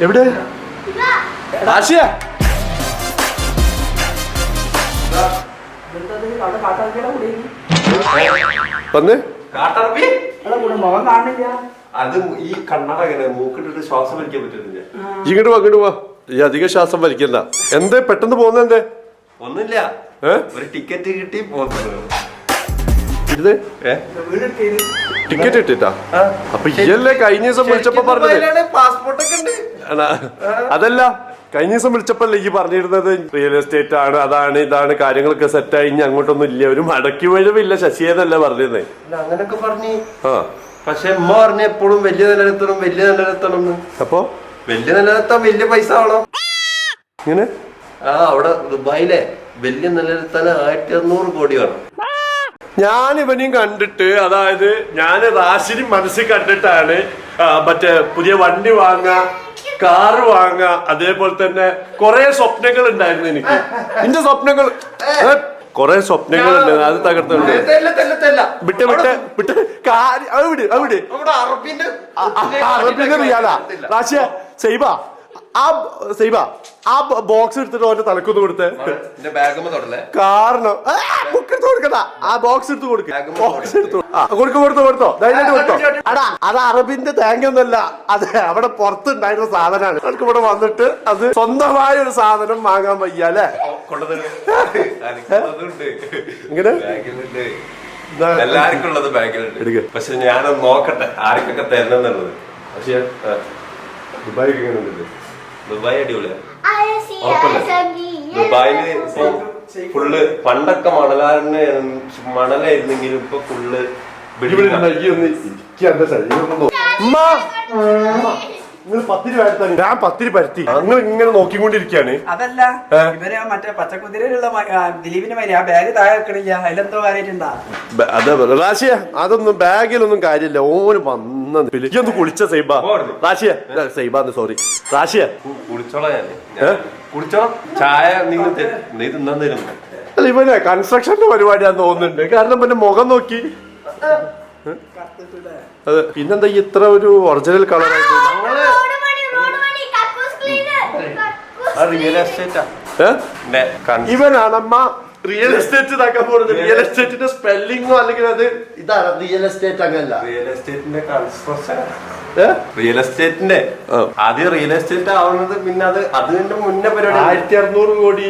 എവിടെ? ആശയ. വന്ന്. അത് ഈ കണ്ണട എങ്ങനെ മൂക്കിട്ടിട്ട് ശ്വാസം വലിക്കാൻ പറ്റുന്നില്ല. ഇങ്ങോട്ട് വാ ഇങ്ങോട്ട് വാ. ഈ അധിക ശ്വാസം വലിക്കല്ല എന്തേ പെട്ടെന്ന് പോകുന്നെന്തേ ഒന്നുമില്ല. ഒന്നില്ല ഒരു ടിക്കറ്റ് കിട്ടി പോകുന്നത് ഇത് ഏ? ടിക്കറ്റ് ഇട്ടിട്ടാ? അപ്പൊ ഇയല്ലേ കഴിഞ്ഞ ദിവസം വിളിച്ചപ്പോ പറഞ്ഞത്? പാസ്പോർട്ടൊക്കെ ഉണ്ട്? അതല്ല കഴിഞ്ഞ ദിവസം വിളിച്ചപ്പോ ഈ പറഞ്ഞിരുന്നത്? റിയൽ എസ്റ്റേറ്റ് ആണ് അതാണ് ഇതാണ് കാര്യങ്ങളൊക്കെ സെറ്റ് ഇനി അങ്ങോട്ടൊന്നും ഇല്ല. ഒരു മടക്കി വഴവില്ല ശശിയെന്നല്ല പറഞ്ഞിരുന്നേ? അങ്ങനൊക്കെ പറഞ്ഞു. ആ. പക്ഷെ ഉമ്മ പറഞ്ഞ എപ്പോഴും വലിയ നിലനിർത്തണം വലിയ നിലനിർത്തണം. അപ്പൊ? വലിയ നിലനിർത്താൻ വലിയ പൈസ ആണോ ഇങ്ങനെ? ആ അവിടെ ദുബായിലെ വലിയ നിലനിർത്താൻ ആയിരത്തി അറുന്നൂറ് കോടി വേണം. ഞാൻ ഇവനെയും കണ്ടിട്ട് അതായത് ഞാൻ റാശിനി മനസ്സിൽ കണ്ടിട്ടാണ് മറ്റേ പുതിയ വണ്ടി വാങ്ങ കാറ് വാങ്ങ അതേപോലെ തന്നെ കുറെ സ്വപ്നങ്ങൾ ഉണ്ടായിരുന്നു എനിക്ക്. എന്റെ സ്വപ്നങ്ങൾ കുറെ സ്വപ്നങ്ങൾ ഉണ്ട് അത് തകർത്തുണ്ട്. വിട്ട് വിട്ട് വിട്ട് അവിടെ അവിടെ അറബിന്റെ റിയാല. റാഷിയ സൈബ ആ സൈബ ആ ബോക്സ് എടുത്തിട്ട് ഓന്റെ തലക്കൊന്ന് കൊടുത്തേ. കാരണം എടുത്ത് കൊടുക്കണ്ട. ആ ബോക്സ് എടുത്ത് കൊടുക്ക. ബോക്സ് എടുത്ത് കൊടുക്കും. കൊടുക്ക് കൊടുത്തോ കൊടുത്തോ. ധൈര്യമായിട്ട് കൊടുത്തോ. അടാ അത് അറബിന്റെ തേങ്ങ ഒന്നല്ല അത് അവിടെ പുറത്തുണ്ടായിരുന്ന സാധനമാണ്. അവർക്ക് ഇവിടെ വന്നിട്ട് അത് സ്വന്തമായ ഒരു സാധനം വാങ്ങാൻ വയ്യ അല്ലേ? ഇങ്ങനെ. എല്ലാവർക്കും ഉള്ളത് ബാഗിലുണ്ട്. പക്ഷെ ഞാനത് നോക്കട്ടെ ആർക്കൊക്കെ തരുന്നുള്ളത് പക്ഷെ ദുബായ് ദുബായ് അടിപൊളിയാണ് ദുബായിൽ ദുബായിൽ ഫുള്ള് പണ്ടൊക്കെ മണലാരന് മണലായിരുന്നെങ്കിലും ഇപ്പൊ ഫുള്ള് ഞാൻ പത്തിരി പരത്തി. അങ്ങ് ഇങ്ങനെ നോക്കിക്കൊണ്ടിരിക്കാണ് അതല്ല? ഇവർ മറ്റേ പച്ചക്കുതിരയിലുള്ള ദിലീപിന്റെ മരി ആ ബാഗ് താഴെ വെക്കണില്ല. അതിലെന്തോ കാര്യമായിട്ടുണ്ടാ? അതെ റാഷിയ അതൊന്നും ബാഗിലൊന്നും കാര്യമില്ല. ഓന് വന്ന ഒന്ന് കുളിച്ച സൈബ. റാശിയ റാഷിയ സൈബാന്ന് സോറി റാഷിയ. കുളിച്ചോളാ ഞാൻ ഏ? കുടിച്ചോളാം ചായ നീ തിന്നാൻ തരും അല്ല ഇവനെ കൺസ്ട്രക്ഷന്റെ പരിപാടിയാന്ന് തോന്നുന്നുണ്ട്. കാരണം പിന്നെ മുഖം നോക്കി. അതെ പിന്നെന്താ ഇത്ര ഒരു ഒറിജിനൽ ഏ? ഇവനാണമ്മ റിയൽ എസ്റ്റേറ്റ് ഇതാക്കാൻ പോകുന്നത് റിയൽ എസ്റ്റേറ്റിന്റെ സ്പെല്ലിങ്ങോ അല്ലെങ്കിൽ അത് ഇതാണ് റിയൽ എസ്റ്റേറ്റ് അങ്ങനല്ല. റിയൽ എസ്റ്റേറ്റിന്റെ കൺസ്ട്രക്ഷൻ? റിയൽ എസ്റ്റേറ്റിന്റെ. ആദ്യം റിയൽ എസ്റ്റേറ്റ് ആവുന്നത് പിന്നെ അത് അതിന്റെ മുന്നേ പരിപാടി ആയിരത്തി അറുന്നൂറ് കോടി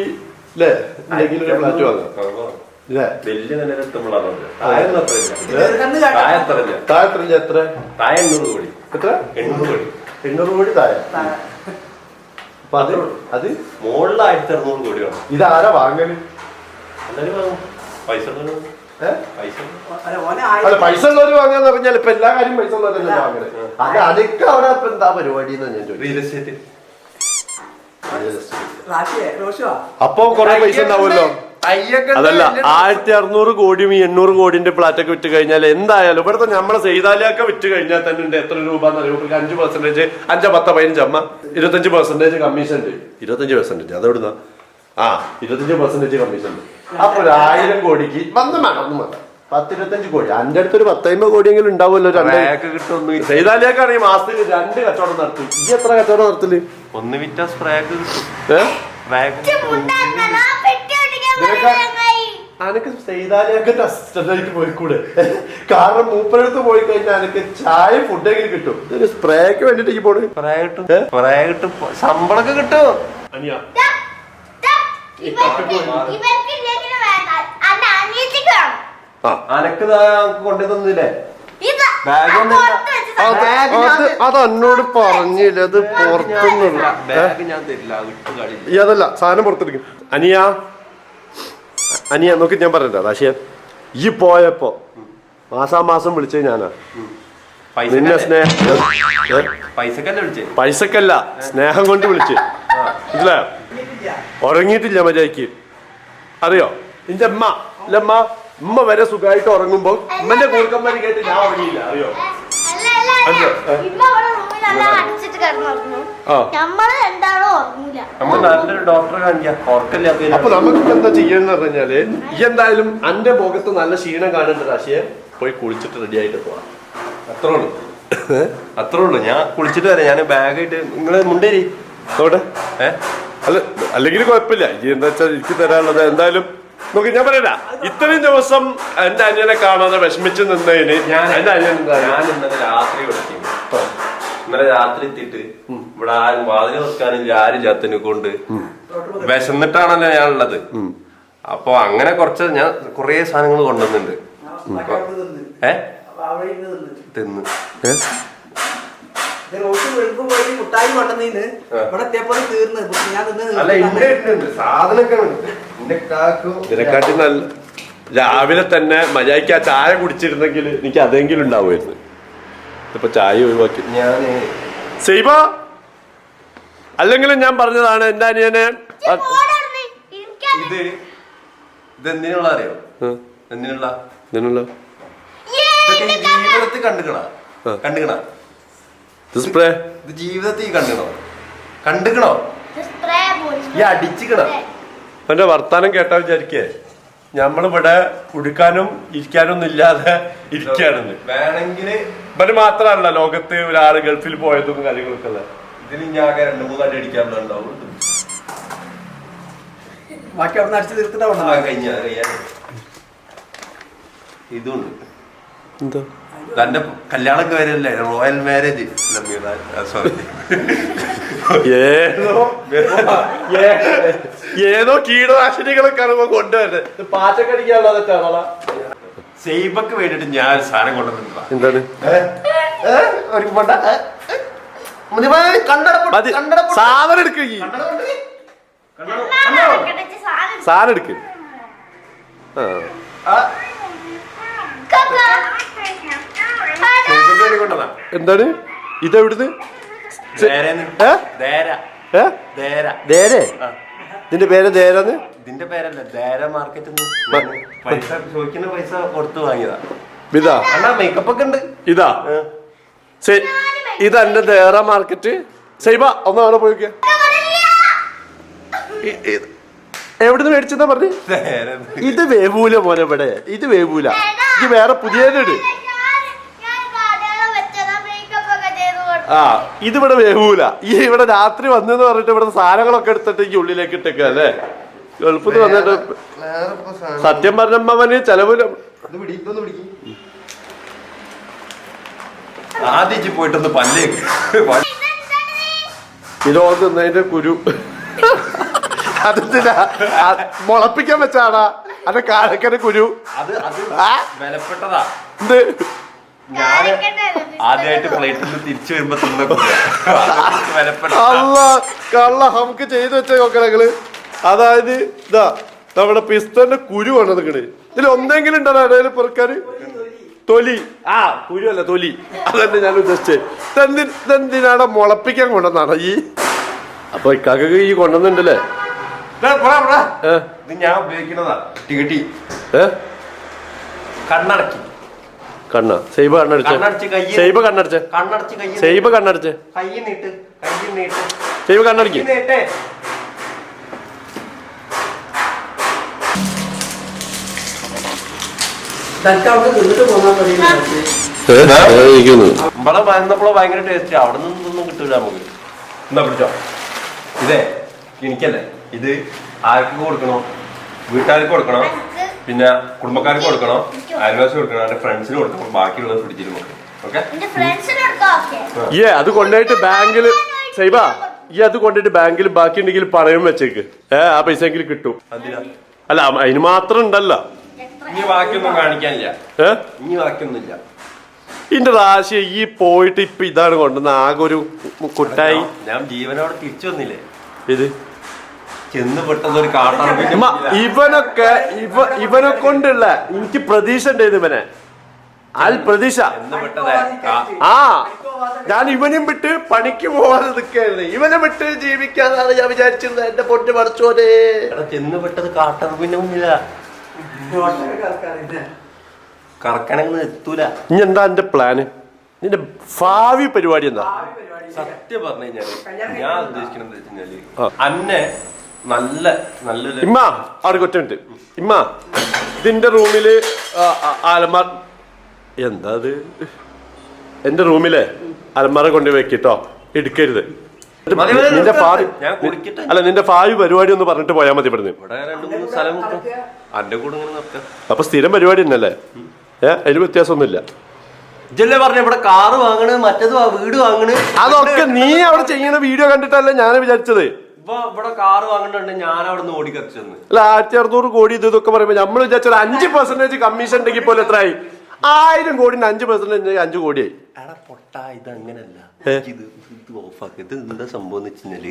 അല്ലേ എന്തെങ്കിലും ഒരു ഫ്ലാറ്റ് വാങ്ങാം. ഇല്ലേ വലിയ നിലനിർത്തുമ്പോഴാണ് താഴെ കണ്ണ് കാട്ടാ. താഴെ എത്രയില്ല താഴെ എത്ര താഴെ എണ്ണൂറ് കോടി. എത്ര? എണ്ണൂറ് കോടി. എണ്ണൂറ് കോടി താഴെ. അപ്പൊ അത് അത് മുകളിൽ ആയിരത്തി അറുന്നൂറ് കോടി ഇതാരാ വാങ്ങൽ? പൈസ അല്ല, പൈസ ഉള്ളവര് വാങ്ങാന്ന് പറഞ്ഞാൽ ഇപ്പൊ എല്ലാ കാര്യം പൈസ ഉള്ളവരല്ലേ അത് അതൊക്കെ അവിടെ ഇപ്പൊ എന്താ പരിപാടി എന്ന് ഞാൻ ചോദിച്ചു. അപ്പൊ കൊറേ പൈസ ഉണ്ടാവുമല്ലോ? അതല്ല ആയിരത്തി അറുന്നൂറ് കോടിയും ഈ എണ്ണൂറ് കോടിന്റെ ഫ്ലാറ്റ് ഒക്കെ വിറ്റ് കഴിഞ്ഞാൽ എന്തായാലും ഇവിടുത്തെ നമ്മളെ ചെയ്താലൊക്കെ വിറ്റ് കഴിഞ്ഞാൽ തന്നെ ഉണ്ട്. എത്ര രൂപ അഞ്ച് പെർസെന്റേജ് അഞ്ചോ പത്തോ പതിനഞ്ച് അമ്മ. ഇരുപത്തഞ്ച് പെർസെന്റേജ് കമ്മീഷൻ ഉണ്ട്. ഇരുപത്തഞ്ച് പെർസെന്റേജ് അതെവിടുന്ന? ആ ഇരുപത്തഞ്ച് പെർസെന്റേജ് കമ്മീഷൻ ഉണ്ട്. അപ്പൊ ഒരു ആയിരം കോടിക്ക് വന്ന് വേണം ഒന്നും വേണ്ട. പത്തിരുപത്തഞ്ച് കോടി. അന്റെ അടുത്ത് ഒരു പത്തമ്പത് കോടിയെങ്കിലും ഉണ്ടാവുമല്ലോ രണ്ട് കിട്ടും ചെയ്താലേക്കാണ് ഈ മാസത്തിൽ രണ്ട് കച്ചവടം നടത്തി. ഈ എത്ര കച്ചവടം നടത്തിൽ? ഒന്ന് വിറ്റ സ്പ്രേക്ക് അനക്ക് ചെയ്താലേക്ക് അസിസ്റ്റന്റായിട്ട് പോയിക്കൂടെ? കാരണം മൂപ്പരടുത്ത് പോയി കഴിഞ്ഞാൽ അനക്ക് ചായ ഫുഡെങ്കിലും കിട്ടും. ഇതിന് സ്പ്രേക്ക് വേണ്ടിട്ട് പോണ്. സ്പ്രേ കിട്ടും? സ്പ്രേ കിട്ടും. ശമ്പളൊക്കെ കിട്ടും. അനിയ. അത് തന്നെ. അത് അത് എന്നോട് പറഞ്ഞില്ല. അത് പുറത്തുനിന്നുള്ള. അതല്ല സാധനം പുറത്തെടുക്കും അനിയ. അനിയ നോക്കി ഞാൻ പറഞ്ഞ ദാശിയ ഈ പോയപ്പോ മാസാമാസം വിളിച്ചത് ഞാനാ. നിന്നെ പൈസ സ്നേഹം ഏ? പൈസക്കല്ലേ വിളിച്ചേ? പൈസക്കല്ല സ്നേഹം കൊണ്ട് വിളിച്ച്. മനസ്സിലായോ? ഉറങ്ങിയിട്ടില്ല മര്യാദയ്ക്ക് അറിയോ? നിന്റെ അമ്മ ഇല്ല അമ്മ ഉമ്മ വരെ സുഖമായിട്ട് ഉറങ്ങുമ്പോ ഉമ്മന്റെ കൂർക്കന്മാര് കേട്ട് ഞാൻ ഉറങ്ങിയില്ല അറിയോ? അപ്പൊ നമുക്ക് എന്താ ചെയ്യാന്ന് പറഞ്ഞാൽ ഈ എന്തായാലും അന്റെ മുഖത്ത് നല്ല ക്ഷീണം കാണേണ്ട രാശിയെ. പോയി കുളിച്ചിട്ട് റെഡി ആയിട്ട് പോവാം. അത്രേ ഉള്ളൂ. അത്രേ ഉള്ളൂ. ഞാൻ കുളിച്ചിട്ട് വരാം. ഞാൻ ബാഗായിട്ട് നിങ്ങൾ മുണ്ടേരി. നോട്ടെ ഏ? അല്ല അല്ലെങ്കിൽ കുഴപ്പമില്ല. ഈ എന്താ വെച്ചാൽ എനിക്ക് തരാനുള്ളത് എന്തായാലും നോക്കി ഞാൻ പറയാ ഇത്രയും ദിവസം എന്റെ അനിയനെ കാണാതെ വിഷമിച്ച് നിന്നതിന് ഞാൻ എന്റെ അനിയൻ ഞാൻ ഇന്നലെ രാത്രി വിളിക്കും ഇന്നലെ രാത്രി എത്തിയിട്ട് ഇവിടെ ആരും വാതിൽ വെക്കാനില്ല ആരും ചാത്തിനെ കൊണ്ട് വിശന്നിട്ടാണല്ലോ ഞാൻ ഉള്ളത്. അപ്പൊ അങ്ങനെ കുറച്ച് ഞാൻ കുറേ സാധനങ്ങൾ കൊണ്ടുവന്നിട്ടുണ്ട്. ഏ? തിന്ന്. പോയി മുട്ടായി കൊണ്ടുവന്നീന്ന് ഇവിടെ ഞാൻ നിന്ന് ഇതിനെക്കാട്ടി നല്ല രാവിലെ തന്നെ മര്യാദയ്ക്ക് ആ ചായ കുടിച്ചിരുന്നെങ്കിൽ എനിക്ക് അതെങ്കിലും ഉണ്ടാവുമായിരുന്നു. ഇപ്പൊ ചായ ഒഴിവാക്കി. ഞാൻ സൈബ അല്ലെങ്കിലും ഞാൻ പറഞ്ഞതാണ് എന്റെ അനിയനെ? ഇത് ഇതെന്തിനുള്ള അറിയോ? എന്തിനുള്ള? എന്തിനുള്ള? കണ്ടുകണ ഏ, ഡിസ്പ്ലേ ഇത് ജീവിതത്തിൽ കണ്ടുക്കണോ? കണ്ടുക്കണോ. ഈ അടിച്ചിക്കണോ? അവന്റെ വർത്താനം കേട്ടാ വിചാരിക്കേ. നമ്മളിവിടെ കുടിക്കാനും ഇരിക്കാനും ഒന്നും ഇല്ലാതെ ഇരിക്കാണ് വേണമെങ്കിൽ ഇവർ മാത്രമല്ല ലോകത്ത് ഒരാൾ ഗൾഫിൽ പോയതും കാര്യങ്ങളൊക്കെ ഉള്ളത്. ഇതിൽ ഞാൻ രണ്ട് മൂന്ന് അടി അടിക്കാറുണ്ടാവും ബാക്കി അവിടെ അടിച്ചു തീർത്തിട്ടാ കഴിഞ്ഞ കഴിഞ്ഞ. ഇതുണ്ട്. എന്താ? തന്റെ കല്യാണമൊക്കെ വരല്ലേ റോയൽ മാരേജ് സോറി ഏതോ ഏതോ കീടനാശിനികളൊക്കെ ആണ് കൊണ്ടുവരുന്നത്. പാചകടിക്കാനുള്ള സേബക്ക് വേണ്ടിട്ട് ഞാൻ ഒരു സാധനം കൊണ്ടുവന്നിട്ടാ എന്താണ്? ഒരു സാധനം എടുക്ക സാധനം എടുക്ക്. ആ എന്താണ്? ഇതെവിടുന്ന്. ഇതിന്റെ പേര് ധേരാന്ന്? ഇതിന്റെ പേരല്ല ദേര മാർക്കറ്റ് പൈസ ചോദിക്കുന്ന പൈസ കൊടുത്തു വാങ്ങിയതാ. ഇതാ. അണ്ണാ മേക്കപ്പ് ഒക്കെ ഉണ്ട്. ഇതാ. ഏ. എന്റെ ദേറ മാർക്കറ്റ്. സൈബ ഒന്ന് അവിടെ പോയി എവിടുന്ന് മേടിച്ചെന്നാ പറഞ്ഞു? ഇത് വേവൂല മോനെ ഇവിടെ. ഇത് വേവൂല. ഇത് വേറെ പുതിയതിട് ഞാൻ- ഞാൻ കടയിൽ വെച്ചതാ makeup ഒക്കെ ചെയ്ത് കൊടുത്തു. ആ ഇതിവിടെ വേവൂല. ഈ ഇവിടെ രാത്രി വന്നെന്ന് പറഞ്ഞിട്ട് ഇവിടെ സാധനങ്ങളൊക്കെ എടുത്തിട്ട് ഈ ഉള്ളിലേക്ക് ഇട്ടേക്ക അല്ലേ? ഗൾഫിൽ വന്നിട്ട്. സത്യം പറഞ്ഞവന് ചെലവിൽ. ആദ്യം പോയിട്ടൊന്ന് പല്ലേ ഇതോ തിന്നതിന്റെ കുരു. അതെന്തിനാ ആ, മുളപ്പിക്കാൻ വെച്ചാടാ അത് കാലക്കര കുരു. അത് അത്? വിലപ്പെട്ടതാ. എന്ത്? കഴിക്കണ്ടല്ലോ, ആദ്യമായിട്ട് പ്ലേറ്റിൽ നിന്ന് തിരിച്ചു വരുമ്പോ അല്ല കള്ള നമുക്ക് ചെയ്തു വെച്ച നോക്കണങ്ങൾ അതായത് ഇതാ നമ്മുടെ പിസ്തന്റെ കുരു ആണ് നിങ്ങൾ ഇതിൽ ഒന്നെങ്കിലും ഉണ്ടോ ഇടയിൽ പെറുക്കാന്? തൊലി. ആ കുരു അല്ല തൊലി. അതന്നെ ഞാൻ ഉദ്ദേശിച്ചത്. ഇതെന്തി ഇതെന്തിനാണ് മുളപ്പിക്കാൻ കൊണ്ടുവന്നാണ് ഈ? അപ്പൊ ഇക്കാക്ക് ഈ കൊണ്ടുവന്നിണ്ടല്ലേ? ഞാൻ ഉപയോഗിക്കുന്നതാ. ടിക്കറ്റി ഏ? കണ്ണടക്കി. കണ്ണ. സൈബ കണ്ണടിച്ച. സൈബ കണ്ണടിച്ച. സൈബ കണ്ണടിച്ച. സൈബ കണ്ണടിക്ക്. നമ്മളെ വന്നപ്പോഴോ ഭയങ്കര ടേസ്റ്റ് അവിടെ നിന്നൊന്നും കിട്ടൂല നമുക്ക്. എന്നാ പിടിച്ചോ. ഇതേ എനിക്കല്ലേ. ഇത് ആർക്ക് കൊടുക്കണോ? വീട്ടുകാർക്ക് കൊടുക്കണോ? പിന്നെ കുടുംബക്കാർക്ക് കൊടുക്കണോ അയൽവാസി കൊടുക്കണോ എന്റെ ഫ്രണ്ട്സിന് കൊടുക്കണം ബാക്കിയുള്ളത് പിടിച്ചിട്ട് ഓക്കെ എന്റെ ഫ്രണ്ട്സിന് കൊടുക്കാം ഓക്കെ ഈ അത് കൊണ്ടുപോയിട്ട് ബാങ്കിൽ സൈബ ഈ അത് കൊണ്ടിട്ട് ബാങ്കിൽ ബാക്കി ഉണ്ടെങ്കിൽ പണയം വെച്ചേക്ക്. ഏ ആ പൈസ എങ്കിലും കിട്ടും അല്ല അതിന് മാത്രം ഉണ്ടല്ലോ. ഇനി ബാക്കിയൊന്നും കാണിക്കാനില്ല. ഇനി ബാക്കിയൊന്നുമില്ല. ഇന്റെ റാശി ഈ പോയിട്ട് ഇപ്പൊ ഇതാണ് കൊണ്ടുവന്ന ആകെ ഒരു കുട്ടായി. ഞാൻ ജീവനോടെ തിരിച്ചു വന്നില്ലേ? ഇത്? ചെന്ന് പെട്ടെന്ന് ഒരു ഇവനൊക്കെ ഇവ ഇവനെ കൊണ്ടുള്ള എനിക്ക് പ്രതീക്ഷ ഉണ്ടായിരുന്നു ഇവനെ. അൽ പ്രതീക്ഷ. ചെന്ന് പെട്ടതേ ആ ഞാൻ ഇവനും വിട്ട് പണിക്ക് പോവാതെ നിൽക്കായിരുന്നു ഇവനെ വിട്ട് ജീവിക്കാന്നാണ് ഞാൻ വിചാരിച്ചിരുന്നത്. എന്റെ പൊന്നു പറിച്ചോനെ ചെന്ന് പെട്ടത് കാട്ടറമ്പിന്റെ മുന്നില. കറക്കണമെന്ന് എത്തൂല. ഇനി എന്താ എന്റെ പ്ലാന് നിന്റെ ഭാവി പരിപാടി എന്താ? സത്യം പറഞ്ഞു കഴിഞ്ഞാൽ ഞാൻ ഉദ്ദേശിക്കുന്നത് വെച്ച് കഴിഞ്ഞാൽ അന്നെ നല്ല നല്ലൊരു ഇമ്മ അവിടെ കൊറ്റുണ്ട് ഇമ്മ ഇതിന്റെ റൂമിൽ അലമാർ എന്താ അത്? എന്റെ റൂമിലെ അലമാര കൊണ്ട് വെക്കിട്ടോ? എടുക്കരുത്. നിന്റെ കുടിക്കട്ടെ. അല്ല നിന്റെ ഫായ് പരിപാടി ഒന്ന് പറഞ്ഞിട്ട് പോയാൽ മതി ഇവിടുന്ന്. നിർത്താം. അപ്പൊ സ്ഥിരം പരിപാടി തന്നെയല്ലേ? ഏ അതിന് വ്യത്യാസമൊന്നുമില്ല. ഇജല്ലേ പറഞ്ഞു ഇവിടെ കാറ് വാങ്ങണ് മറ്റേത് വീട് വാങ്ങണ്. അതൊക്കെ നീ അവിടെ ചെയ്യുന്ന വീഡിയോ കണ്ടിട്ടല്ലേ ഞാൻ വിചാരിച്ചത്? ഇപ്പൊ ഇവിടെ കാറ് വാങ്ങണ്ടുണ്ട് ഞാൻ അവിടെ ഓടി ഓടിക്കറിച്ചെന്ന് അല്ല ആയിരത്തി അറുന്നൂറ് കോടി ഇത് ഇതൊക്കെ പറയുമ്പോൾ നമ്മൾ വിചാരിച്ചത് അഞ്ച് പെർസെന്റേജ് കമ്മീഷൻ ഉണ്ടെങ്കിൽ പോലെ എത്രയായി ആയിരം കോടിന്റെ അഞ്ച് പെർസെന്റേജ് അഞ്ച് കോടിയായി. എടാ പൊട്ട ഇത് അങ്ങനല്ല ഏ? ഇത് ഇത് ഓഫാക്കി ഇത് എന്താ സംഭവം എന്ന് വെച്ചാൽ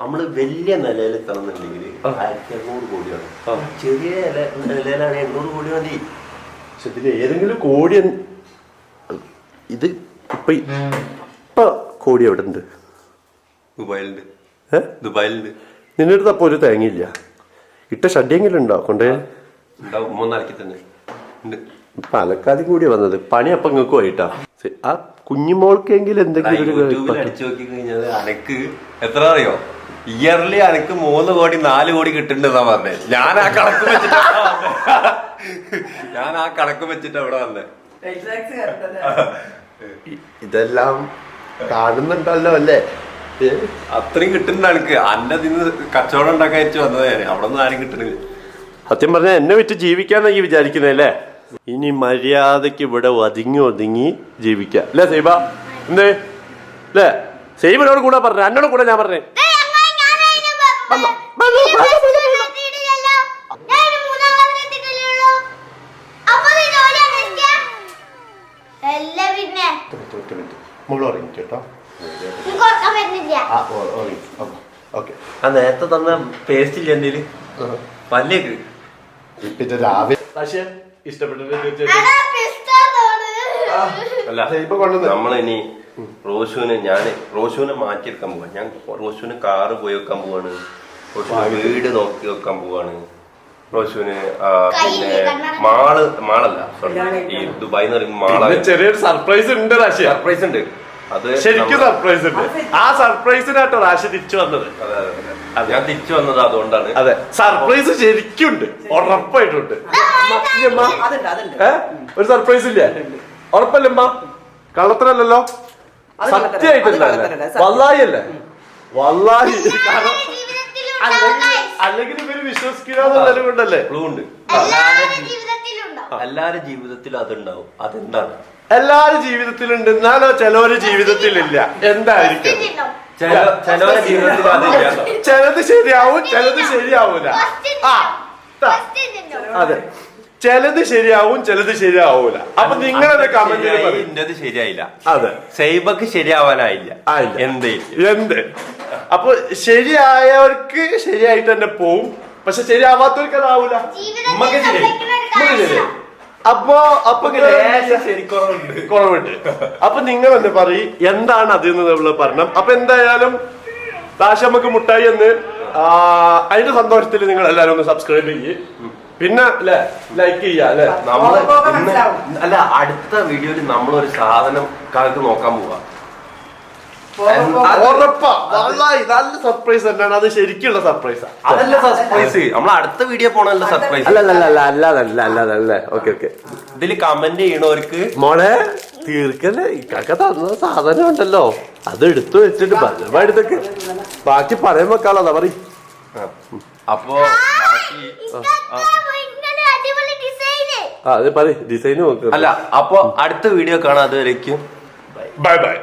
നമ്മൾ വലിയ നിലയിൽ തന്നെന്നുണ്ടെങ്കിൽ ആയിരത്തി അറുന്നൂറ് കോടിയാണ് ചെറിയ നില- നിലയിലാണ് എണ്ണൂറ് കോടി മതി. പക്ഷെ ഇതിൽ ഏതെങ്കിലും കോടി ഇത് ഇപ്പൊ ഇപ്പൊ കോടി എവിടെ ഉണ്ട് ദുബായിലുണ്ട്. ദുബായിലുണ്ട്. നിന്റെ അടുത്ത് അപ്പൊ ഒരു തേങ്ങയില്ല? ഇട്ട ഷഡ്യെങ്കിലും ഉണ്ടോ? കൊണ്ടേ. നാളേക്ക് തന്നെ. പാലക്കാട് കൂടി വന്നത്. പണി അപ്പൊ നിങ്ങൾക്ക് പോയിട്ടാ. ആ കുഞ്ഞുമോൾക്കെങ്കിലും എന്തെങ്കിലും ഒരു യൂട്യൂബിൽ അടിച്ചു നോക്കി കഴിഞ്ഞാൽ അനക്ക് എത്ര അറിയോ? ഇയർലി അനക്ക് മൂന്ന് കോടി നാല് കോടി കിട്ടുന്നുണ്ടെന്നാ പറഞ്ഞേ. ഞാൻ ആ കണക്ക് വെച്ചിട്ടാ ഞാൻ ആ കണക്ക് വെച്ചിട്ട് അവിടെ വന്നേ. ഇതെല്ലാം കാണുന്നുണ്ടല്ലോ അല്ലേ? അത്രയും കിട്ടുന്ന ആൾക്ക്. അന്നെ നിന്ന് കച്ചവടം ഉണ്ടാക്കാൻ വന്നത് ഞാൻ അവിടെ നിന്ന് ആരും കിട്ടണില്ല. സത്യം പറഞ്ഞാൽ എന്നെ വിറ്റ് ജീവിക്കാന്നാ ഈ വിചാരിക്കുന്നല്ലേ ഇനി മര്യാദയ്ക്ക് ഇവിടെ ഒതുങ്ങി ഒതുങ്ങി ജീവിക്കാം. അല്ലേ സൈബ? എന്തേ? അല്ലേ? സൈബിനോട് കൂടെ പറഞ്ഞു എന്നോട് കൂടെ ഞാൻ പറഞ്ഞേ. മോൾ ഉറങ്ങി കേട്ടോ എനിക്ക് ഉറക്കം വരുന്നില്ല ആ ഉറങ്ങി ഓക്കെ. ആ നേരത്തെ തന്ന പേസ്റ്റ് ഇല്ല എന്തേൽ? പല്ലേക്ക് പിന്നെ രാവിലെ പക്ഷേ ഇഷ്ടപ്പെട്ടത് പിസ്താതാണ്. അല്ല ഇപ്പൊ കൊണ്ടുവന്ന്. നമ്മളിനി റോഷുവിന് ഞാൻ റോഷുവിനെ മാറ്റിയെടുക്കാൻ പോവാ. ഞാൻ റോഷുവിന് കാറ് പോയി വെക്കാൻ പോവാണ്. റോഷുവിന് വീട് നോക്കി വെക്കാൻ പോവാണ്. റോഷുവിന് പിന്നെ മാൾ മാളല്ല സോറി ഈ ദുബായ് എന്ന് പറയുമ്പോൾ മാള പിന്നെ ചെറിയൊരു സർപ്രൈസ് ഉണ്ട് സർപ്രൈസ് ഉണ്ട്. ശരിക്കും സർപ്രൈസ് ഉണ്ട് ആ സർപ്രൈസിനാട്ടോ ആശ തിരിച്ചു വന്നത്. ഞാൻ തിരിച്ചു വന്നത് അതുകൊണ്ടാണ്. അതെ. സർപ്രൈസ് ശരിക്കുണ്ട്. ഉറപ്പായിട്ടുണ്ട്? ഒരു സർപ്രൈസ് ഇല്ല. ഉറപ്പല്ലേ അമ്മ? കള്ളത്തരല്ലല്ലോ? അത് വല്ലായി അല്ലേ? വല്ലായി. അല്ലെങ്കിൽ ഇവർ കൊണ്ടല്ലേ ഉണ്ട്. എല്ലാരുടെ ജീവിതത്തിലും അതുണ്ടാവും. അതെന്താണ്? എല്ലാരും ജീവിതത്തിലുണ്ട്. എന്നാലോ ചിലവര് ജീവിതത്തിലില്ല. എന്തായിരിക്കും? ചിലവരെ ജീവിതത്തിൽ അതില്ല. ചിലത് ശരിയാവും ചിലത് ശരിയാവൂല. ആ അതെ. ചിലത് ശരിയാവും ചിലത് ശരിയാവൂല. അപ്പൊ നിങ്ങളുടെ കമന്റ് ഇന്റത് ശരിയായില്ല. അതെ. സൈബക്ക് ശരിയാവാനായില്ല. എന്ത് എന്തേ? എന്ത്? അപ്പൊ ശരിയായവർക്ക് ശരിയായിട്ട് തന്നെ പോവും. പക്ഷെ ശരിയാവാത്തവർക്ക് അതാവൂല നമുക്ക് ശരിയായി. അപ്പോ അപ്പൊ കുറവുണ്ട്. അപ്പൊ നിങ്ങൾ എന്ന് പറയും എന്താണ് അതിൽ നിന്ന് നമ്മൾ പറയണം അപ്പൊ എന്തായാലും താശ നമുക്ക് മുട്ടായി എന്ന് അതിന്റെ സന്തോഷത്തിൽ നിങ്ങൾ എല്ലാവരും ഒന്ന് സബ്സ്ക്രൈബ് ചെയ്യ്. പിന്നെ അല്ലെ ലൈക്ക് ചെയ്യാ അല്ലെ പോകെ ഇന്ന് അല്ല അടുത്ത വീഡിയോയിൽ നമ്മളൊരു സാധനം കാലത്ത് നോക്കാൻ പോവാ. നല്ല സർപ്രൈസ് തന്നെയാണ്. അത് ശരിക്കുള്ള സർപ്രൈസാ അതല്ല സർപ്രൈസ് നമ്മൾ അടുത്ത വീഡിയോ പോണല്ല സർപ്രൈസ് അല്ല അല്ല അല്ല അല്ലാതല്ല അല്ലാതല്ലേ ഓക്കെ ഓക്കെ. ഇതിൽ കമന്റ് ചെയ്യണവർക്ക് മോളെ തീർക്കല്ലേ? ഇക്കാക്ക തന്ന സാധനം ഉണ്ടല്ലോ. അത് എടുത്തു വെച്ചിട്ട് ബാക്കി പറയാൻ വെക്കാളതാ പറയും. അപ്പോ ആ. അത് പറയും. ഡിസൈൻ നോക്കുക അല്ല അപ്പൊ അടുത്ത വീഡിയോ കാണാം. അതുവരേക്കും. Bye bye